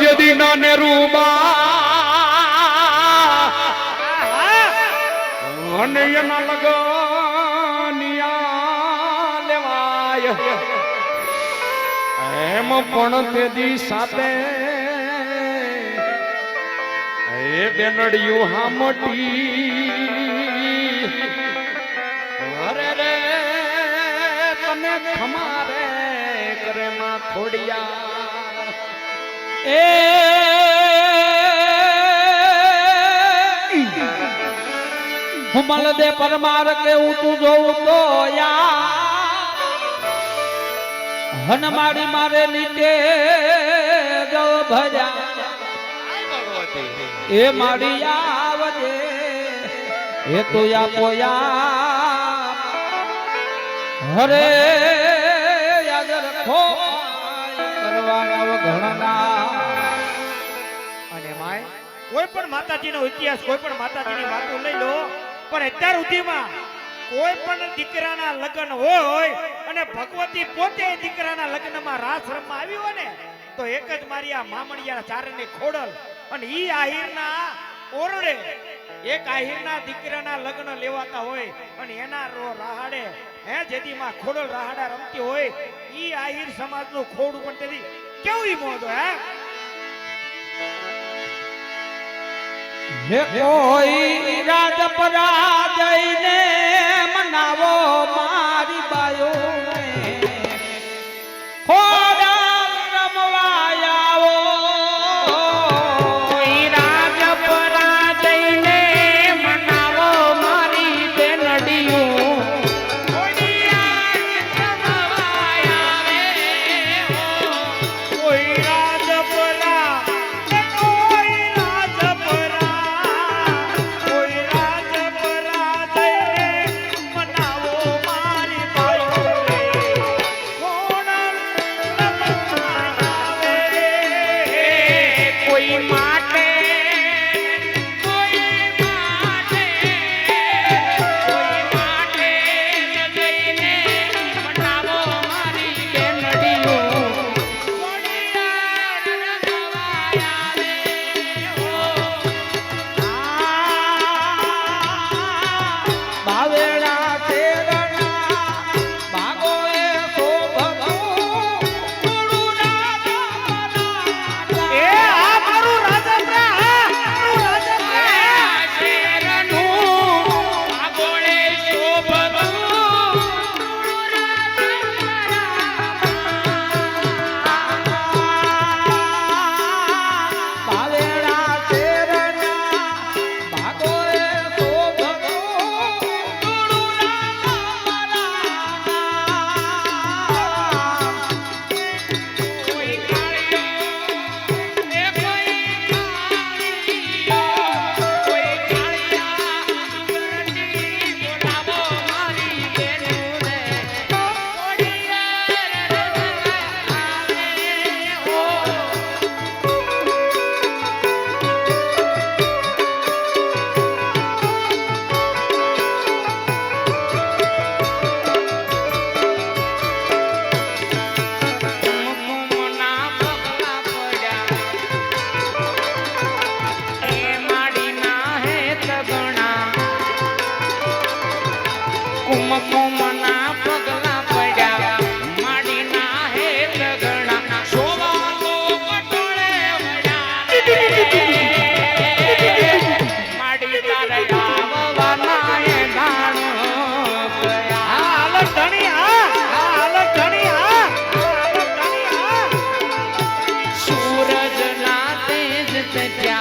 જેદી નાને રૂબા અને એના લગનિયા લેવાય. એમ પણ તેદી સાથે એ બેનડિયું હામટી. અરે રે, તને ખમારે કરે માં થોડિયા એ હું મલ દે પરમાર કેવું તું જોઉં તો યા હન મારી નીચે જો ભર્યા એ મારી આવજે. એ તો યા પોયા હરે યાદ રખો. કરવાના માય કોઈ પણ માતાજીનો ઇતિહાસ, કોઈ પણ માતાજીની વાતો લઈ લો. પણ અત્યાર સુધીમાં કોઈ પણ દીકરાના લગ્ન હોય અને ભગવતી પોતે દીકરાના લગ્નમાં રાસ રમવા આવી હોય ને, તો એક જ મારી આ મામણિયા ચારણની ખોડલ અને ઈ આહિરના ઓરડે એક આહિરના દીકરાના લગ્ન લેવાતા હોય અને એના રો રાહાડે, હે જેદી માં ખોડલ રાહાડા રમતી હોય, ઈ આહિર સમાજનું ખોડું પણ તેથી કેવું મોદો હે? કોઈ રાજપરા જઈને મનાવો મારી ওই মাঠ Yeah.